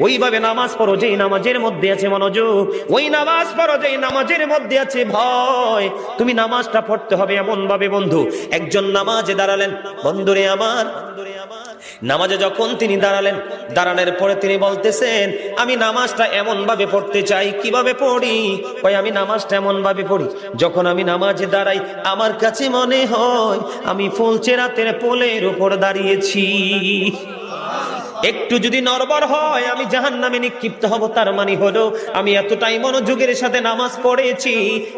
ওইভাবে নামাজ পড়ো, যেই নামাজের মধ্যে আছে মনোযোগ। ওই নামাজ পড়ো, যেই নামাজের মধ্যে আছে ভয়। তুমি নামাজটা পড়তে হবে এমন ভাবে বন্ধু। একজন নামাজে দাঁড়ালেন। বন্ধুরে আমার, নামাজে যখন তিনি দাঁড়ালেন, দাঁড়ানোর পরে তিনি বলতেছেন, আমি নামাজটা এমন ভাবে পড়তে চাই, কীভাবে পড়ি? কই আমি নামাজটা এমন ভাবে পড়ি, যখন আমি নামাজে দাঁড়াই, আমার কাছে মনে হয়, আমি ফুল ফুলচেরাতের পোলের উপর দাঁড়িয়েছি। একটু যদি নরবর হয়, আমি জাহান নামে নিক্ষিপ্ত হব। তার মানে হলো, আমি এতটাই মনোযোগের সাথে নামাজ পড়েছি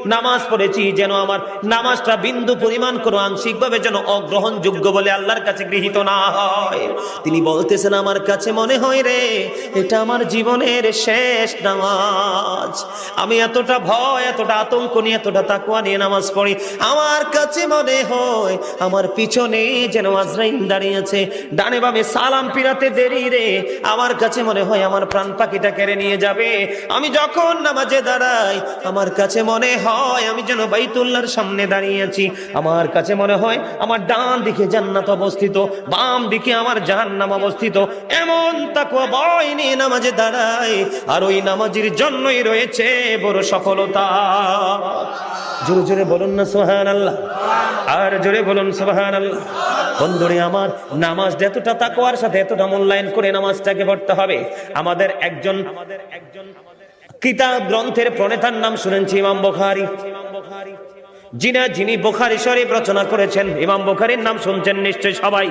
নামাজ পড়েছি যেন আমার নামাজটা বিন্দু পরিমাণ কোনো আংশিক ভাবে যেন অগ্রহণযোগ্য বলে আল্লাহর কাছে গৃহীত না হয়। তিনি বলতেছেন, আমার কাছে মনে হয় রে, এটা আমার জীবনের শেষ নামাজ। আমি এতটা ভয়, এতটা আতঙ্ক নিয়ে, এতটা তাকুয়া নিয়ে নামাজ পড়ি। আমার কাছে মনে হয়, আমার পিছনে যেন আজরাইল দাঁড়িয়ে আছে। ডানে বামে সালাম পিরাতে দেরি রে, আমার কাছে মনে হয় আমার প্রাণ পাখিটা কেড়ে নিয়ে যাবে। আমি যখন নামাজে দাঁড়াই, আমার কাছে মনে হয় আমি যেন বাইতুল্লাহর সামনে দাঁড়িয়ে আছি। আমার কাছে মনে হয় আমার ডান দিকে জান্নাত অবস্থিত, বাম দিকে আমার জাহান্নাম অবস্থিত। এমন তাকুয়া ভয় নিয়ে নামাজে দাঁড়াই, আর ওই নামাজের জন্যই রয়েছে বড় সফলতা। জোরে জোরে বলুন না সোহান আল্লাহ আর জোরে বলুন সোহান আল্লাহ বন্ধুরে আমার, নামাজ এতটা তাকওয়ার সাথে এতটা মূল্যায়ন করে নামাজটাকে পড়তে হবে। আমাদের একজন আমাদের একজন কিতাব গ্রন্থের প্রণেতার নাম শুনেছি, ইমাম বখারি। যিনি যিনি বোখারি শরীফ রচনা করেছেন, ইমাম বোখারির নাম শুনছেন নিশ্চয় সবাই।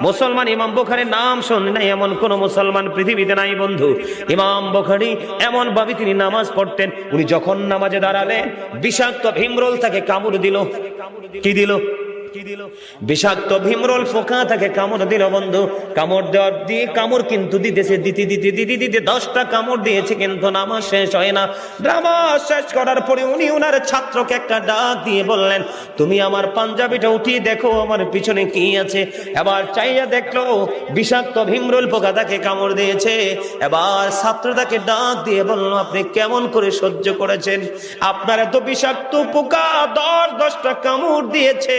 মুসলমান ইমাম বোখারির নাম শুন নাই, এমন কোন মুসলমান পৃথিবীতে নাই বন্ধু। ইমাম বোখারি এমন ভাবে তিনি নামাজ পড়তেন, উনি যখন নামাজে দাঁড়ালেন, বিষাক্ত ভীমরোল তাকে কামড় দিল। কি দিল? বিষাক্ত ফোকা তাকে কামড় দিল বন্ধু। কামড় দেওয়ার দিয়ে কামড় কিন্তু দিতেছে, দিতে দিতে দিতে দিতে দশটা কামড় দিয়েছে কিন্তু শেষ হয় না। নামাজ শেষ করার পরে উনি ওনার ছাত্রকে একটা ডাক দিয়ে বললেন, তুমি আমার পাঞ্জাবিটা উঠিয়ে দেখো, আমার পিছনে কি আছে? এবার চাইয়া দেখল, বিষাক্ত ভীমরোল পোকা তাকে কামড় দিয়েছে। এবার ছাত্র তাকে ডাক দিয়ে বলল, আপনি কেমন করে সহ্য করেছেন? আপনার এত বিষাক্ত পোকা দশ, দশটা কামড় দিয়েছে।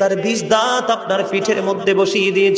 তার বিষ দাঁত আপনার পিঠের মধ্যে বসিয়ে দিয়েছে।